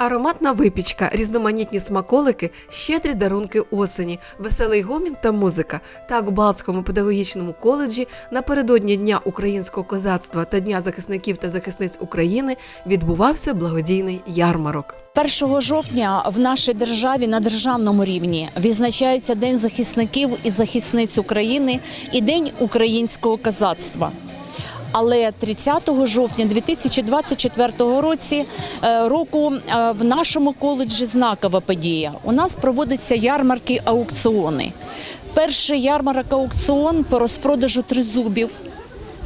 Ароматна випічка, різноманітні смаколики, щедрі дарунки осені, веселий гомін та музика. Так у Балтському педагогічному коледжі напередодні Дня українського козацтва та Дня захисників та захисниць України відбувався благодійний ярмарок. 1 жовтня в нашій державі на державному рівні відзначається День захисників і захисниць України і День українського козацтва. Але 30 жовтня 2024 році е, року е, в нашому коледжі знакова подія. У нас проводяться ярмарки аукціони. Перший ярмарок аукціон по розпродажу тризубів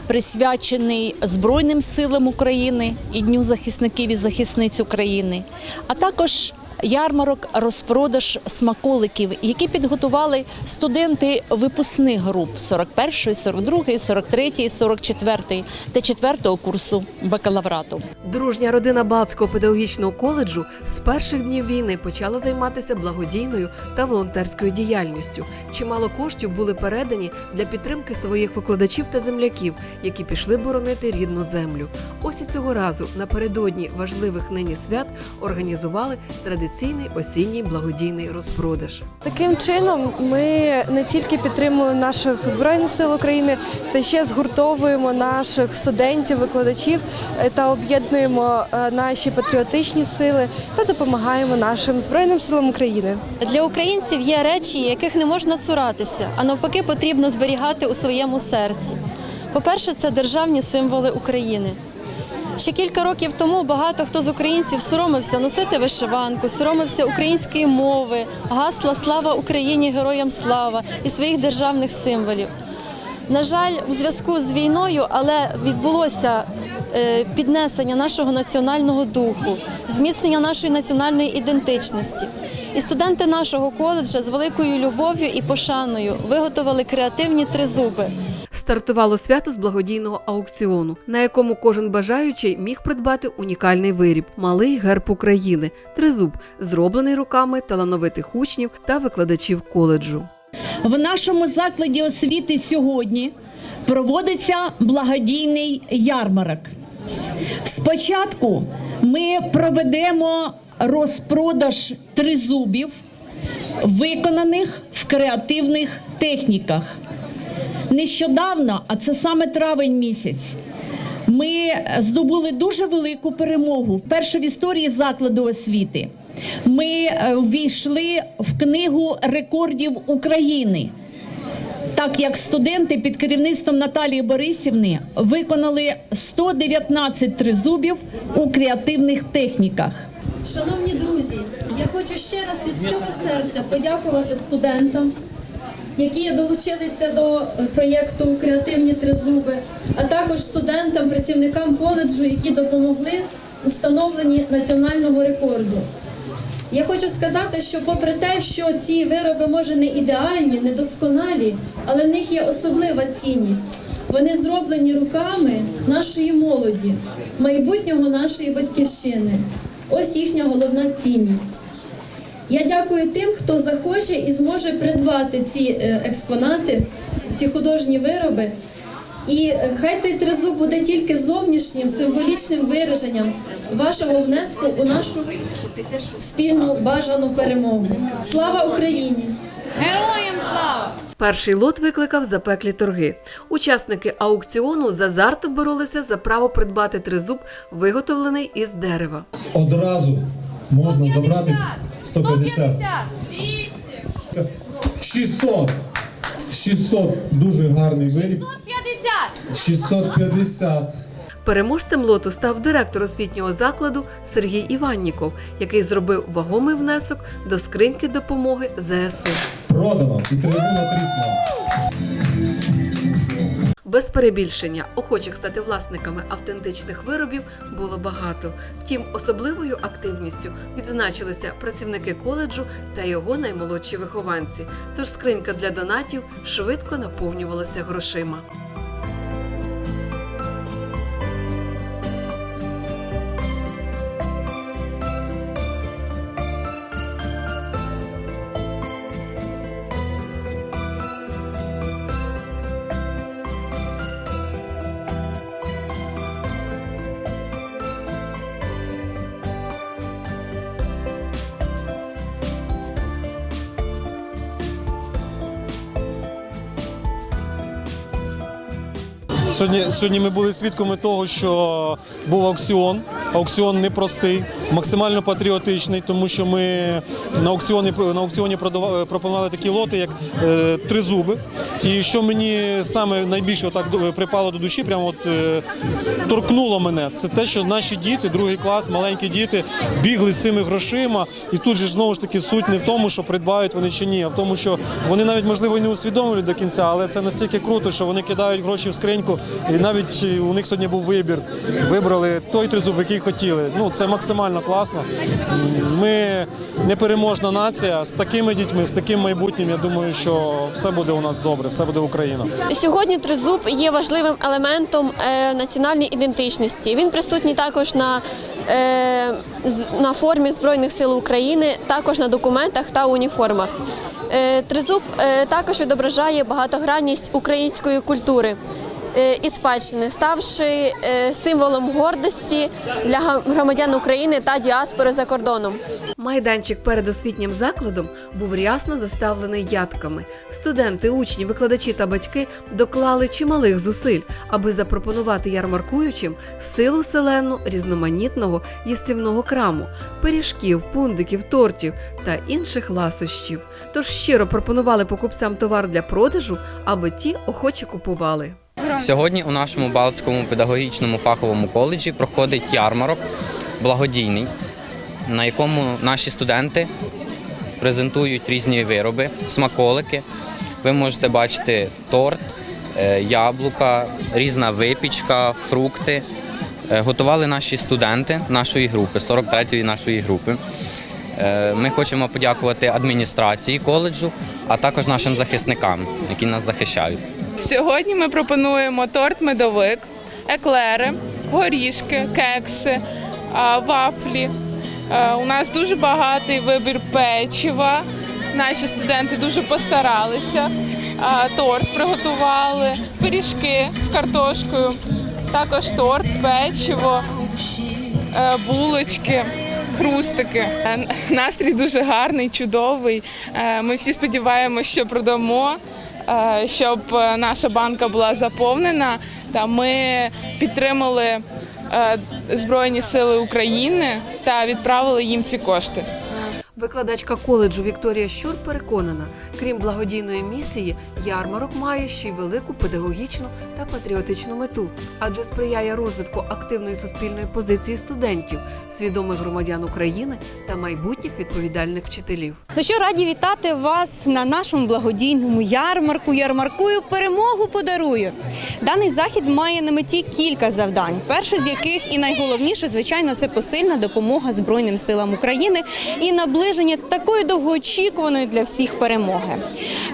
присвячений Збройним силам України і Дню захисників і захисниць України, а також ярмарок розпродаж смаколиків, які підготували студенти випускних груп 41, 42, 43, 44 та 4 курсу бакалаврату. Дружня родина Балтського педагогічного коледжу з перших днів війни почала займатися благодійною та волонтерською діяльністю. Чимало коштів були передані для підтримки своїх викладачів та земляків, які пішли боронити рідну землю. Ось і цього разу напередодні важливих нині свят організували традиційний осінній благодійний розпродаж. Таким чином ми не тільки підтримуємо наших збройних сил України, та ще згуртовуємо наших студентів, викладачів е, та об'єднуємо е, наші патріотичні сили та допомагаємо нашим збройним силам України. Для українців є речі, яких не можна цуратися, а навпаки, потрібно зберігати у своєму серці. По-перше, це державні символи України. Ще кілька років тому багато хто з українців соромився носити вишиванку, соромився української мови, гасла Слава Україні, героям слава і своїх державних символів. На жаль, у зв'язку з війною, але відбулося е, піднесення нашого національного духу, зміцнення нашої національної ідентичності. І студенти нашого коледжа з великою любов'ю і пошаною виготовили креативні тризуби. Стартувало свято з благодійного аукціону, на якому кожен бажаючий міг придбати унікальний виріб малий герб України, тризуб, зроблений руками талановитих учнів та викладачів коледжу. В нашому закладі освіти сьогодні проводиться благодійний ярмарок. Спочатку ми проведемо розпродаж тризубів, виконаних в креативних техніках. Нещодавно, а це саме травень місяць, ми здобули дуже велику перемогу вперше в історії закладу освіти. Ми е, ввійшли в книгу рекордів України. Так як студенти під керівництвом Наталії Борисівни виконали 119 тризубів у креативних техніках. Шановні друзі, я хочу ще раз від всього серця подякувати студентам, які долучилися до проєкту Креативні тризуби, а також студентам, працівникам коледжу, які допомогли у встановленні національного рекорду. Я хочу сказати, що попри те, що ці вироби може не ідеальні, не досконалі, але в них є особлива цінність. Вони зроблені руками нашої молоді, майбутнього нашої батьківщини. Ось їхня головна цінність. Я дякую тим, хто захоче і зможе придбати ці е, експонати, ці художні вироби. І е, хай цей тризуб буде тільки зовнішнім символічним вираженням вашого внеску у нашу спільну бажану перемогу. Слава Україні! Героям слава! Перший лот викликав запеклі торги. Учасники аукціону з азартом боролися за право придбати тризуб, виготовлений із дерева. Одразу можна забрати 150. 200! 600. 600. Дуже гарний виріб. 50! 650. Переможцем лоту став директор освітнього закладу Сергій Іванніков, який зробив вагомий внесок до скриньки допомоги ЗСУ. Продано. І трибуна тріснула. Без перебільшення охочих стати власниками автентичних виробів було багато. Втім, особливою активністю відзначилися працівники коледжу та його наймолодші вихованці. Тож скринька для донатів швидко наповнювалася грошима. Сьогодні, сьогодні ми були свідками того, що був аукціон. Аукціон непростий, максимально патріотичний, тому що ми на аукціоні, на аукціоні пропонували такі лоти, як е, три зуби. І що мені саме найбільше так припало до душі, прямо от е, торкнуло мене. Це те, що наші діти, другий клас, маленькі діти, бігли з цими грошима. І тут же знову ж таки суть не в тому, що придбають вони чи ні, а в тому, що вони навіть можливо не усвідомлюють до кінця, але це настільки круто, що вони кидають гроші в скриньку. І навіть е, у них сьогодні був вибір. Вибрали той тризуб, який хотіли. Ну це максимально класно. Ми непереможна нація з такими дітьми, з таким майбутнім. Я думаю, що все буде у нас добре, все буде Україна. Сьогодні тризуб є важливим елементом е, національної ідентичності. Він присутній також на, е, на формі Збройних сил України, також на документах та уніформах. Е, тризуб також відображає багатогранність української культури. І спадщини, ставши символом гордості для громадян України та діаспори за кордоном. Майданчик перед освітнім закладом був рясно заставлений ядками. Студенти, учні, викладачі та батьки доклали чималих зусиль, аби запропонувати ярмаркуючим силу селену різноманітного їстівного краму, пиріжків, пундиків, тортів та інших ласощів. Тож щиро пропонували покупцям товар для продажу, аби ті охоче купували. Сьогодні у нашому Балтському педагогічному фаховому коледжі проходить ярмарок благодійний, на якому наші студенти презентують різні вироби, смаколики. Ви можете бачити торт, е, яблука, різна випічка, фрукти. Е, Готували наші студенти нашої групи, 43-ї нашої групи. Е, Ми хочемо подякувати адміністрації коледжу, а також нашим захисникам, які нас захищають. Сьогодні ми пропонуємо торт медовик, еклери, горішки, кекси, вафлі. Е, У нас дуже багатий вибір печива. Наші студенти дуже постаралися. Торт приготували, пиріжки з картошкою, також торт, печиво, е, булочки. Хрустики. Е, Настрій дуже гарний, чудовий. Е, Ми всі сподіваємося, що продамо, е, щоб е, наша банка була заповнена. Та ми підтримали е, Збройні Сили України та відправили їм ці кошти. Викладачка коледжу Вікторія Щур переконана, крім благодійної місії, ярмарок має ще й велику педагогічну та патріотичну мету, адже сприяє розвитку активної суспільної позиції студентів, свідомих громадян України та майбутніх відповідальних вчителів. Ну що раді вітати вас на нашому благодійному ярмарку. Ярмаркую перемогу подарую. Даний захід має на меті кілька завдань. Перше з яких і найголовніше, звичайно, це посильна допомога Збройним силам України і наближення такої довгоочікуваної для всіх перемоги.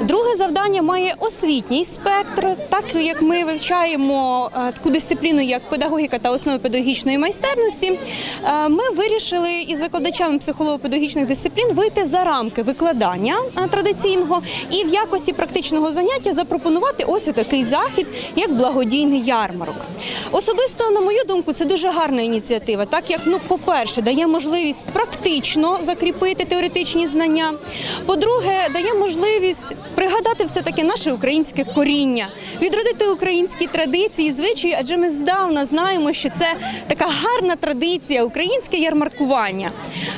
Друге завдання має освітній спектр, так як ми вивчаємо е, таку дисципліну, як педагогіка та основи педагогічної майстерності. е, Ми вирішили із викладачами психолого-педагогічних дисциплін вийти за рамки викладання е, традиційного і в якості практичного заняття запропонувати ось такий захід, як благодійний ярмарок. Особисто, на мою думку, це дуже гарна ініціатива, так як, ну, по-перше, дає можливість практично закріпити теоретичні знання. По-друге, дає можливість пригадати все таки наше українське коріння, відродити українські традиції, звичаї, адже ми здавна знаємо, що це така гарна традиція, українське ярмаркування.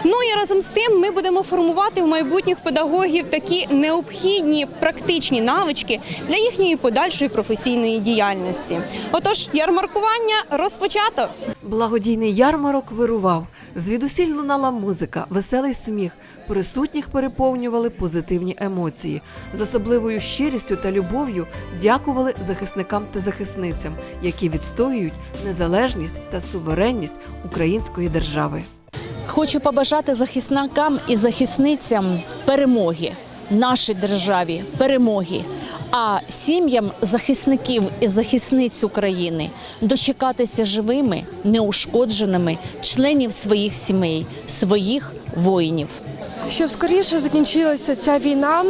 Ну і разом з тим ми будемо формувати в майбутніх педагогів такі необхідні практичні навички для їхньої подальшої професійної діяльності. Отож, ярмаркування розпочато. Благодійний ярмарок вирував. Звідусіль лунала музика, веселий сміх. Присутніх переповнювали позитивні емоції. З особливою щирістю та любов'ю дякували захисникам та захисницям, які відстоюють незалежність та суверенність української держави. Хочу побажати захисникам і захисницям перемоги. Нашій державі перемоги, а сім'ям захисників і захисниць України дочекатися живими, неушкодженими членів своїх сімей, своїх воїнів. Щоб скоріше закінчилася ця війна,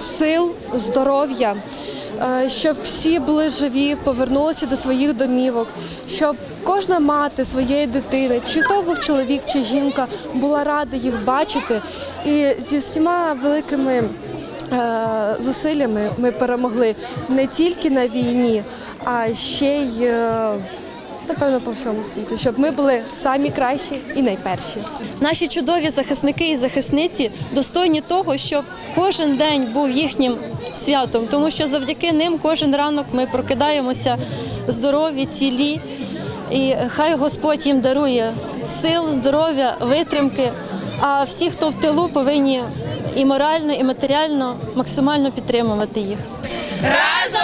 сил, здоров'я, е, щоб всі були живі, повернулися до своїх домівок, щоб кожна мати своєї дитини, чи то був чоловік, чи жінка, була рада їх бачити і зі всіма великими зусиллями ми перемогли не тільки на війні, а ще й е, напевно по всьому світу, щоб ми були самі кращі і найперші. Наші чудові захисники і захисниці достойні того, щоб кожен день був їхнім святом, тому що завдяки ним кожен ранок ми прокидаємося здорові, цілі. І хай Господь їм дарує сил, здоров'я, витримки. А всі, хто в тилу, повинні і морально, і матеріально максимально підтримувати їх. Разом